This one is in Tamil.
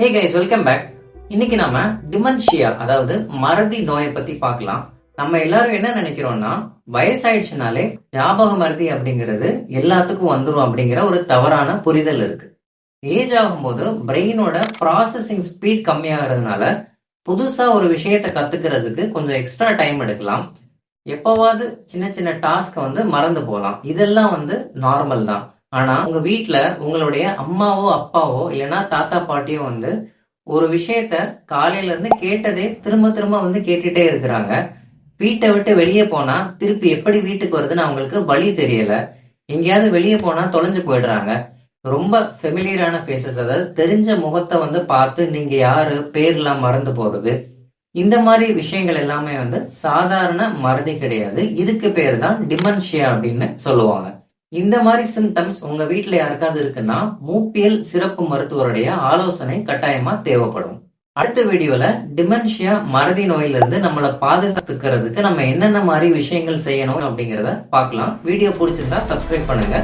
ஹே கைஸ் வெல்கம் பேக் இன்னைக்கு நாம டிமென்ஷியா அதாவது மறதி நோயை பத்தி பார்க்கலாம். நம்ம எல்லாரும் என்ன நினைக்கிறோம்னா வயசாயிடுச்சுனாலே ஞாபக மறதி அப்படிங்கிறது எல்லாத்துக்கும் வந்துடும் அப்படிங்கிற ஒரு தவறான புரிதல் இருக்கு. ஏஜ் ஆகும்போது பிரெயினோட ப்ராசஸிங் ஸ்பீட் கம்மியாகிறதுனால புதுசா ஒரு விஷயத்தை கத்துக்கிறதுக்கு கொஞ்சம் எக்ஸ்ட்ரா டைம் எடுக்கலாம். எப்போவாவது சின்ன சின்ன டாஸ்க் வந்து மறந்து போகலாம். இதெல்லாம் வந்து நார்மல் தான். ஆனா உங்க வீட்டுல உங்களுடைய அம்மாவோ அப்பாவோ இல்லைன்னா தாத்தா பாட்டியோ வந்து ஒரு விஷயத்த காலையில இருந்து கேட்டதே திரும்ப திரும்ப வந்து கேட்டுட்டே இருக்கிறாங்க. வீட்டை விட்டு வெளியே போனா திருப்பி எப்படி வீட்டுக்கு வருதுன்னு அவங்களுக்கு வழி தெரியல. எங்கேயாவது வெளியே போனா தொலைஞ்சு போயிடுறாங்க. ரொம்ப ஃபெமிலியரான ஃபேஸஸ் அதாவது தெரிஞ்ச முகத்தை வந்து பார்த்து நீங்க யாரு பேர்லாம் மறந்து போறது இந்த மாதிரி விஷயங்கள் எல்லாமே வந்து சாதாரண மறதி கிடையாது. இதுக்கு பேர் தான் டிமென்ஷியா அப்படின்னு சொல்லுவாங்க. இந்த மாதிரி சிம்டம்ஸ் உங்க வீட்டுல யாருக்காவது இருக்குன்னா மூப்பியல் சிறப்பு மருத்துவருடைய ஆலோசனை கட்டாயமா தேவைப்படும். அடுத்த வீடியோல டிமென்ஷியா மறதி நோயிலிருந்து நம்மளை பாதுகாத்துக்கிறதுக்கு நம்ம என்னென்ன மாதிரி விஷயங்கள் செய்யணும் அப்படிங்கறத பார்க்கலாம். வீடியோ பிடிச்சிருந்தா சப்ஸ்கிரைப் பண்ணுங்க.